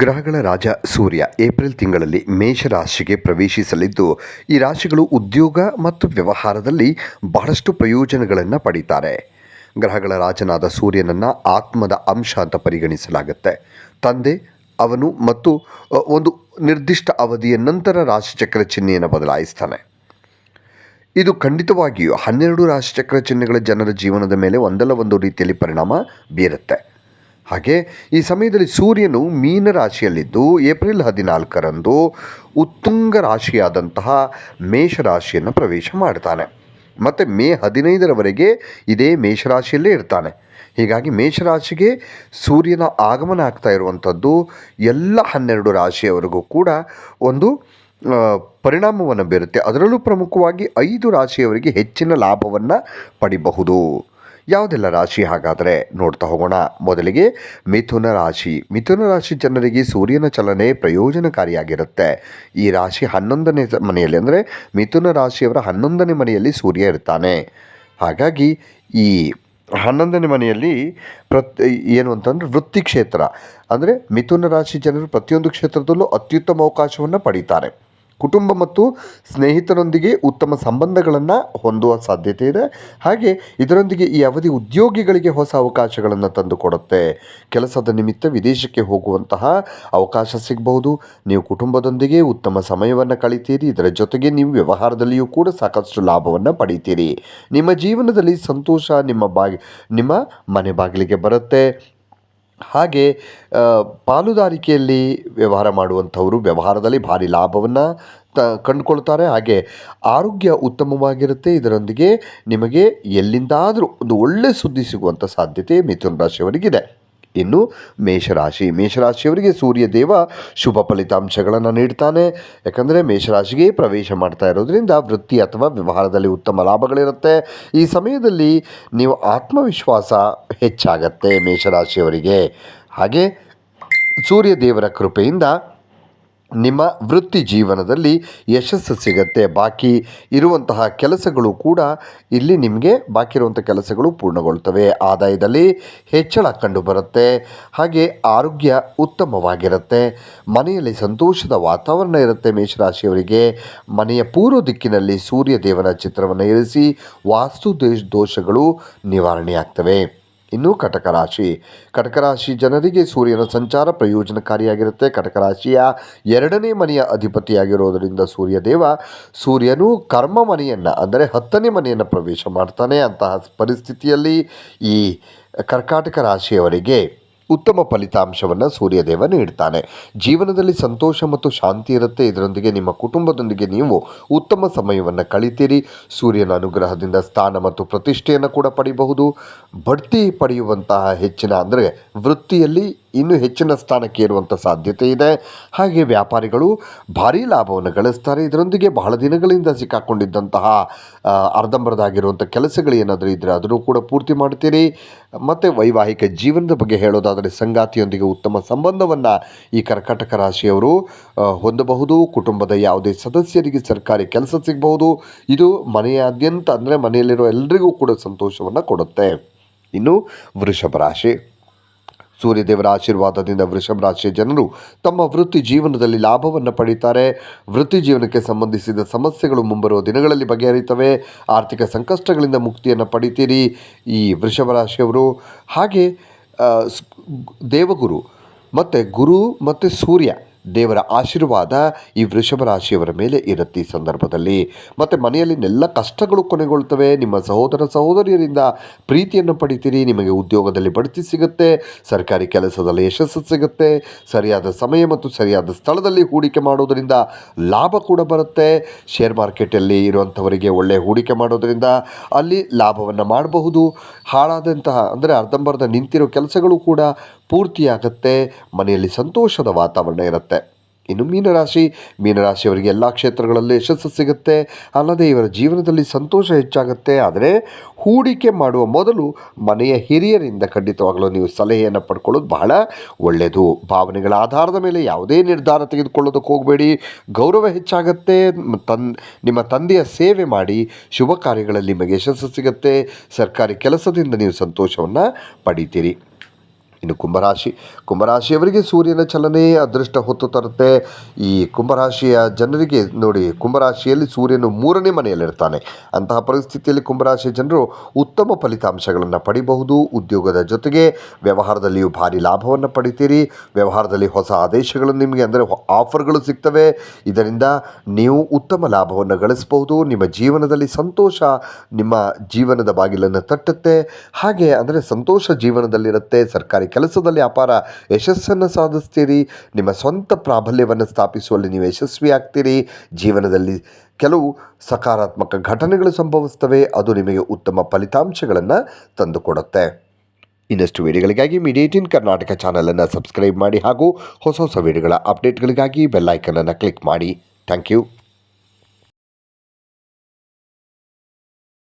ಗ್ರಹಗಳ ರಾಜ ಸೂರ್ಯ ಏಪ್ರಿಲ್ ತಿಂಗಳಲ್ಲಿ ಮೇಷರಾಶಿಗೆ ಪ್ರವೇಶಿಸಲಿದ್ದು, ಈ ರಾಶಿಗಳು ಉದ್ಯೋಗ ಮತ್ತು ವ್ಯವಹಾರದಲ್ಲಿ ಬಹಳಷ್ಟು ಪ್ರಯೋಜನಗಳನ್ನು ಪಡೀತಾರೆ. ಗ್ರಹಗಳ ರಾಜನಾದ ಸೂರ್ಯನನ್ನು ಆತ್ಮದ ಅಂಶ ಅಂತ ಪರಿಗಣಿಸಲಾಗುತ್ತೆ. ತಂದೆ, ಅವನು ಮತ್ತು ಒಂದು ನಿರ್ದಿಷ್ಟ ಅವಧಿಯ ನಂತರ ರಾಶಿಚಕ್ರ ಚಿಹ್ನೆಯನ್ನು ಬದಲಾಯಿಸ್ತಾನೆ. ಇದು ಖಂಡಿತವಾಗಿಯೂ ಹನ್ನೆರಡು ರಾಶಿಚಕ್ರ ಚಿಹ್ನೆಗಳ ಜನರ ಜೀವನದ ಮೇಲೆ ಒಂದಲ್ಲ ಒಂದು ರೀತಿಯಲ್ಲಿ ಪರಿಣಾಮ ಬೀರುತ್ತೆ. ಹಾಗೆ ಈ ಸಮಯದಲ್ಲಿ ಸೂರ್ಯನು ಮೀನ ರಾಶಿಯಲ್ಲಿದ್ದು ಏಪ್ರಿಲ್ ಹದಿನಾಲ್ಕರಂದು ಉತ್ತುಂಗ ರಾಶಿಯಾದಂತಹ ಮೇಷರಾಶಿಯನ್ನು ಪ್ರವೇಶ ಮಾಡ್ತಾನೆ. ಮತ್ತು ಮೇ ಹದಿನೈದರವರೆಗೆ ಇದೇ ಮೇಷರಾಶಿಯಲ್ಲೇ ಇರ್ತಾನೆ. ಹೀಗಾಗಿ ಮೇಷರಾಶಿಗೆ ಸೂರ್ಯನ ಆಗಮನ ಆಗ್ತಾ ಇರುವಂಥದ್ದು ಎಲ್ಲ ಹನ್ನೆರಡು ರಾಶಿಯವರೆಗೂ ಕೂಡ ಒಂದು ಪರಿಣಾಮವನ್ನು ಬೀರುತ್ತೆ. ಅದರಲ್ಲೂ ಪ್ರಮುಖವಾಗಿ ಐದು ರಾಶಿಯವರಿಗೆ ಹೆಚ್ಚಿನ ಲಾಭವನ್ನು ಪಡಿಬಹುದು. ಯಾವುದೆಲ್ಲ ರಾಶಿ ಹಾಗಾದರೆ ನೋಡ್ತಾ ಹೋಗೋಣ. ಮೊದಲಿಗೆ ಮಿಥುನ ರಾಶಿ. ಮಿಥುನ ರಾಶಿ ಜನರಿಗೆ ಸೂರ್ಯನ ಚಲನೆ ಪ್ರಯೋಜನಕಾರಿಯಾಗಿರುತ್ತೆ. ಈ ರಾಶಿ ಹನ್ನೊಂದನೇ ಮನೆಯಲ್ಲಿ ಅಂದರೆ ಮಿಥುನ ರಾಶಿಯವರ ಹನ್ನೊಂದನೇ ಮನೆಯಲ್ಲಿ ಸೂರ್ಯ ಇರ್ತಾನೆ. ಹಾಗಾಗಿ ಈ ಹನ್ನೊಂದನೇ ಮನೆಯಲ್ಲಿ ಪ್ರತ್ ಏನು ಅಂತಂದರೆ ವೃತ್ತಿ ಕ್ಷೇತ್ರ ಅಂದರೆ ಮಿಥುನ ರಾಶಿ ಜನರು ಪ್ರತಿಯೊಂದು ಕ್ಷೇತ್ರದಲ್ಲೂ ಅತ್ಯುತ್ತಮ ಅವಕಾಶವನ್ನು ಪಡೀತಾರೆ. ಕುಟುಂಬ ಮತ್ತು ಸ್ನೇಹಿತರೊಂದಿಗೆ ಉತ್ತಮ ಸಂಬಂಧಗಳನ್ನು ಹೊಂದುವ ಸಾಧ್ಯತೆ ಇದೆ. ಹಾಗೆ ಇದರೊಂದಿಗೆ ಈ ಅವಧಿ ಉದ್ಯೋಗಿಗಳಿಗೆ ಹೊಸ ಅವಕಾಶಗಳನ್ನು ತಂದುಕೊಡುತ್ತೆ ಕೆಲಸದ ನಿಮಿತ್ತ ವಿದೇಶಕ್ಕೆ ಹೋಗುವಂತಹ ಅವಕಾಶ ಸಿಗಬಹುದು. ನೀವು ಕುಟುಂಬದೊಂದಿಗೆ ಉತ್ತಮ ಸಮಯವನ್ನು ಕಳಿತೀರಿ. ಇದರ ಜೊತೆಗೆ ನೀವು ವ್ಯವಹಾರದಲ್ಲಿಯೂ ಕೂಡ ಸಾಕಷ್ಟು ಲಾಭವನ್ನು ಪಡೀತೀರಿ. ನಿಮ್ಮ ಜೀವನದಲ್ಲಿ ಸಂತೋಷ ನಿಮ್ಮ ಬಾಗಿ, ನಿಮ್ಮ ಮನೆ ಬಾಗಿಲಿಗೆ ಬರುತ್ತೆ. ಹಾಗೆ ಪಾಲುದಾರಿಕೆಯಲ್ಲಿ ವ್ಯವಹಾರ ಮಾಡುವಂಥವರು ವ್ಯವಹಾರದಲ್ಲಿ ಭಾರಿ ಲಾಭವನ್ನು ತ, ಕಂಡುಕೊಳ್ತಾರೆ. ಹಾಗೆ ಆರೋಗ್ಯ ಉತ್ತಮವಾಗಿರುತ್ತೆ. ಇದರೊಂದಿಗೆ ನಿಮಗೆ ಎಲ್ಲಿಂದಾದರೂ ಒಂದು ಒಳ್ಳೆಯ ಸುದ್ದಿ ಸಿಗುವಂಥ ಸಾಧ್ಯತೆ ಮಿಥುನ ರಾಶಿಯವರಿಗಿದೆ. ಇನ್ನು ಮೇಷರಾಶಿ. ಮೇಷರಾಶಿಯವರಿಗೆ ಸೂರ್ಯ ದೇವ ಶುಭ ಫಲಿತಾಂಶಗಳನ್ನು ನೀಡ್ತಾನೆ. ಯಾಕಂದರೆ ಮೇಷರಾಶಿಗೆ ಪ್ರವೇಶ ಮಾಡ್ತಾ ಇರೋದ್ರಿಂದ ವೃತ್ತಿ ಅಥವಾ ವ್ಯವಹಾರದಲ್ಲಿ ಉತ್ತಮ ಲಾಭಗಳಿರುತ್ತೆ. ಈ ಸಮಯದಲ್ಲಿ ನೀವು ಆತ್ಮವಿಶ್ವಾಸ ಹೆಚ್ಚಾಗತ್ತೆ ಮೇಷರಾಶಿಯವರಿಗೆ. ಹಾಗೆ ಸೂರ್ಯ ದೇವರ ಕೃಪೆಯಿಂದ ನಿಮ್ಮ ವೃತ್ತಿ ಜೀವನದಲ್ಲಿ ಯಶಸ್ಸು ಸಿಗತ್ತೆ. ಬಾಕಿ ಇರುವಂತಹ ಕೆಲಸಗಳು ಕೂಡ ಇಲ್ಲಿ ನಿಮಗೆ ಬಾಕಿ ಇರುವಂಥ ಕೆಲಸಗಳು ಪೂರ್ಣಗೊಳ್ತವೆ. ಆದಾಯದಲ್ಲಿ ಹೆಚ್ಚಳ ಕಂಡುಬರುತ್ತೆ. ಹಾಗೆ ಆರೋಗ್ಯ ಉತ್ತಮವಾಗಿರುತ್ತೆ. ಮನೆಯಲ್ಲಿ ಸಂತೋಷದ ವಾತಾವರಣ ಇರುತ್ತೆ ಮೇಷರಾಶಿಯವರಿಗೆ. ಮನೆಯ ಪೂರ್ವ ದಿಕ್ಕಿನಲ್ಲಿ ಸೂರ್ಯ ದೇವನ ಚಿತ್ರವನ್ನು ಇರಿಸಿ ವಾಸ್ತು ದೋಷಗಳು ನಿವಾರಣೆಯಾಗ್ತವೆ. ಇನ್ನು ಕಟಕ ರಾಶಿ ಕಟಕ ರಾಶಿ ಜನರಿಗೆ ಸೂರ್ಯನ ಸಂಚಾರ ಪ್ರಯೋಜನಕಾರಿಯಾಗಿರುತ್ತೆ. ಕಟಕ ರಾಶಿಯ ಎರಡನೇ ಮನೆಯ ಅಧಿಪತಿಯಾಗಿರೋದರಿಂದ ಸೂರ್ಯದೇವ ಸೂರ್ಯನು ಕರ್ಮ ಮನೆಯನ್ನು, ಅಂದರೆ ಹತ್ತನೇ ಮನೆಯನ್ನು ಪ್ರವೇಶ ಮಾಡ್ತಾನೆ ಅಂತಹ ಪರಿಸ್ಥಿತಿಯಲ್ಲಿ ಈ ಕರ್ಕಾಟಕ ರಾಶಿಯವರಿಗೆ ಉತ್ತಮ ಫಲಿತಾಂಶವನ್ನು ಸೂರ್ಯದೇವ ನೀಡ್ತಾನೆ. ಜೀವನದಲ್ಲಿ ಸಂತೋಷ ಮತ್ತು ಶಾಂತಿ ಇರುತ್ತೆ. ಇದರೊಂದಿಗೆ ನಿಮ್ಮ ಕುಟುಂಬದೊಂದಿಗೆ ನೀವು ಉತ್ತಮ ಸಮಯವನ್ನು ಕಳಿತೀರಿ. ಸೂರ್ಯನ ಅನುಗ್ರಹದಿಂದ ಸ್ಥಾನ ಮತ್ತು ಪ್ರತಿಷ್ಠೆಯನ್ನು ಕೂಡ ಪಡೆಯಬಹುದು ಬಡ್ತಿ ಪಡೆಯುವಂತಹ ಹೆಚ್ಚಿನ ಅಂದರೆ ವೃತ್ತಿಯಲ್ಲಿ ಇನ್ನೂ ಹೆಚ್ಚಿನ ಸ್ಥಾನಕ್ಕೆ ಇರುವಂಥ ಸಾಧ್ಯತೆ ಇದೆ. ಹಾಗೆ ವ್ಯಾಪಾರಿಗಳು ಭಾರೀ ಲಾಭವನ್ನು ಗಳಿಸ್ತಾರೆ. ಇದರೊಂದಿಗೆ ಬಹಳ ದಿನಗಳಿಂದ ಸಿಕ್ಕಾಕೊಂಡಿದ್ದಂತಹ ಅರ್ಧಂಬರ್ಧಾಗಿರುವಂಥ ಕೆಲಸಗಳು ಏನಾದರೂ ಇದ್ದರೆ ಅದನ್ನು ಕೂಡ ಪೂರ್ತಿ ಮಾಡ್ತೀರಿ. ಮತ್ತು ವೈವಾಹಿಕ ಜೀವನದ ಬಗ್ಗೆ ಹೇಳೋದಾದರೆ ಸಂಗಾತಿಯೊಂದಿಗೆ ಉತ್ತಮ ಸಂಬಂಧವನ್ನು ಈ ಕರ್ಕಾಟಕ ರಾಶಿಯವರು ಹೊಂದಬಹುದು. ಕುಟುಂಬದ ಯಾವುದೇ ಸದಸ್ಯರಿಗೆ ಸರ್ಕಾರಿ ಕೆಲಸ ಸಿಗಬಹುದು. ಇದು ಮನೆಯಾದ್ಯಂತ ಅಂದರೆ ಮನೆಯಲ್ಲಿರೋ ಎಲ್ಲರಿಗೂ ಕೂಡ ಸಂತೋಷವನ್ನು ಕೊಡುತ್ತೆ. ಇನ್ನು ವೃಷಭ ರಾಶಿ. ಸೂರ್ಯದೇವರ ಆಶೀರ್ವಾದದಿಂದ ವೃಷಭ ರಾಶಿಯ ಜನರು ತಮ್ಮ ವೃತ್ತಿ ಜೀವನದಲ್ಲಿ ಲಾಭವನ್ನು ಪಡೀತಾರೆ. ವೃತ್ತಿ ಜೀವನಕ್ಕೆ ಸಂಬಂಧಿಸಿದ ಸಮಸ್ಯೆಗಳು ಮುಂಬರುವ ದಿನಗಳಲ್ಲಿ ಬಗೆಹರಿತವೆ. ಆರ್ಥಿಕ ಸಂಕಷ್ಟಗಳಿಂದ ಮುಕ್ತಿಯನ್ನು ಪಡಿತೀರಿ. ಈ ವೃಷಭ ರಾಶಿಯವರು ಹಾಗೆ ದೇವಗುರು ಮತ್ತು ಗುರು ಮತ್ತು ಸೂರ್ಯ ದೇವರ ಆಶೀರ್ವಾದ ಈ ವೃಷಭ ರಾಶಿಯವರ ಮೇಲೆ ಇರುತ್ತೆ ಈ ಸಂದರ್ಭದಲ್ಲಿ. ಮತ್ತು ಮನೆಯಲ್ಲಿನೆಲ್ಲ ಕಷ್ಟಗಳು ಕೊನೆಗೊಳ್ತವೆ. ನಿಮ್ಮ ಸಹೋದರ ಸಹೋದರಿಯರಿಂದ ಪ್ರೀತಿಯನ್ನು ಪಡಿತೀರಿ. ನಿಮಗೆ ಉದ್ಯೋಗದಲ್ಲಿ ಬಡ್ತಿ ಸಿಗುತ್ತೆ. ಸರ್ಕಾರಿ ಕೆಲಸದಲ್ಲಿ ಯಶಸ್ಸು ಸಿಗುತ್ತೆ. ಸರಿಯಾದ ಸಮಯ ಮತ್ತು ಸರಿಯಾದ ಸ್ಥಳದಲ್ಲಿ ಹೂಡಿಕೆ ಮಾಡೋದರಿಂದ ಲಾಭ ಕೂಡ ಬರುತ್ತೆ. ಶೇರ್ ಮಾರ್ಕೆಟಲ್ಲಿ ಇರುವಂಥವರಿಗೆ ಒಳ್ಳೆಯ ಹೂಡಿಕೆ ಮಾಡೋದರಿಂದ ಅಲ್ಲಿ ಲಾಭವನ್ನು ಮಾಡಬಹುದು. ಹಾಳಾದಂತಹ ಅಂದರೆ ಅರ್ಧಂಬರ್ಧ ನಿಂತಿರೋ ಕೆಲಸಗಳು ಕೂಡ ಪೂರ್ತಿಯಾಗುತ್ತೆ. ಮನೆಯಲ್ಲಿ ಸಂತೋಷದ ವಾತಾವರಣ ಇರುತ್ತೆ. ಇನ್ನು ಮೀನರಾಶಿ, ಮೀನರಾಶಿಯವರಿಗೆ ಎಲ್ಲ ಕ್ಷೇತ್ರಗಳಲ್ಲಿ ಯಶಸ್ಸು ಸಿಗುತ್ತೆ. ಅಲ್ಲದೆ ಇವರ ಜೀವನದಲ್ಲಿ ಸಂತೋಷ ಹೆಚ್ಚಾಗುತ್ತೆ. ಆದರೆ ಹೂಡಿಕೆ ಮಾಡುವ ಮೊದಲು ಮನೆಯ ಹಿರಿಯರಿಂದ ಖಂಡಿತವಾಗಲೂ ನೀವು ಸಲಹೆಯನ್ನು ಪಡ್ಕೊಳ್ಳೋದು ಬಹಳ ಒಳ್ಳೆಯದು ಭಾವನೆಗಳ ಆಧಾರದ ಮೇಲೆ ಯಾವುದೇ ನಿರ್ಧಾರ ತೆಗೆದುಕೊಳ್ಳೋದಕ್ಕೆ ಹೋಗಬೇಡಿ. ಗೌರವ ಹೆಚ್ಚಾಗುತ್ತೆ. ತನ್, ನಿಮ್ಮ ತಂದೆಯ ಸೇವೆ ಮಾಡಿ ಶುಭ ಕಾರ್ಯಗಳಲ್ಲಿ ನಿಮಗೆ ಯಶಸ್ಸು ಸಿಗುತ್ತೆ. ಸರ್ಕಾರಿ ಕೆಲಸದಿಂದ ನೀವು ಸಂತೋಷವನ್ನು ಪಡಿತೀರಿ. ಇನ್ನು ಕುಂಭರಾಶಿ. ಕುಂಭರಾಶಿಯವರಿಗೆ ಸೂರ್ಯನ ಚಲನೆ ಅದೃಷ್ಟ ಹೊತ್ತು ತರುತ್ತೆ. ಈ ಕುಂಭರಾಶಿಯ ಜನರಿಗೆ ನೋಡಿ, ಕುಂಭರಾಶಿಯಲ್ಲಿ ಸೂರ್ಯನು ಮೂರನೇ ಮನೆಯಲ್ಲಿರ್ತಾನೆ. ಅಂತಹ ಪರಿಸ್ಥಿತಿಯಲ್ಲಿ ಕುಂಭರಾಶಿಯ ಜನರು ಉತ್ತಮ ಫಲಿತಾಂಶಗಳನ್ನು ಪಡಿಬಹುದು. ಉದ್ಯೋಗದ ಜೊತೆಗೆ ವ್ಯವಹಾರದಲ್ಲಿಯೂ ಭಾರಿ ಲಾಭವನ್ನು ಪಡಿತೀರಿ. ವ್ಯವಹಾರದಲ್ಲಿ ಹೊಸ ಆದೇಶಗಳು ನಿಮಗೆ ಅಂದರೆ ಆಫರ್ಗಳು ಸಿಗ್ತವೆ. ಇದರಿಂದ ನೀವು ಉತ್ತಮ ಲಾಭವನ್ನು ಗಳಿಸಬಹುದು. ನಿಮ್ಮ ಜೀವನದಲ್ಲಿ ಸಂತೋಷ ನಿಮ್ಮ ಜೀವನದ ಬಾಗಿಲನ್ನು ತಟ್ಟುತ್ತೆ. ಹಾಗೆ ಅಂದರೆ ಸಂತೋಷ ಜೀವನದಲ್ಲಿರುತ್ತೆ. ಸರ್ಕಾರಿ ಕೆಲಸದಲ್ಲಿ ಅಪಾರ ಯಶಸ್ಸನ್ನು ಸಾಧಿಸ್ತೀರಿ. ನಿಮ್ಮ ಸ್ವಂತ ಪ್ರಾಬಲ್ಯವನ್ನು ಸ್ಥಾಪಿಸುವಲ್ಲಿ ನೀವು ಯಶಸ್ವಿ ಆಗ್ತೀರಿ ಜೀವನದಲ್ಲಿ ಕೆಲವು ಸಕಾರಾತ್ಮಕ ಘಟನೆಗಳು ಸಂಭವಿಸ್ತವೆ ಅದು ನಿಮಗೆ ಉತ್ತಮ ಫಲಿತಾಂಶಗಳನ್ನು ತಂದುಕೊಡುತ್ತೆ. ಇನ್ನಷ್ಟು ವಿಡಿಯೋಗಳಿಗಾಗಿ ಇನ್ ಕರ್ನಾಟಕ ಚಾನಲನ್ನು ಸಬ್ಸ್ಕ್ರೈಬ್ ಮಾಡಿ ಹಾಗೂ ಹೊಸ ಹೊಸ ವಿಡಿಯೋಗಳ ಅಪ್ಡೇಟ್ಗಳಿಗಾಗಿ ಬೆಲ್ಲೈಕನನ್ನು ಕ್ಲಿಕ್ ಮಾಡಿ. Thank you.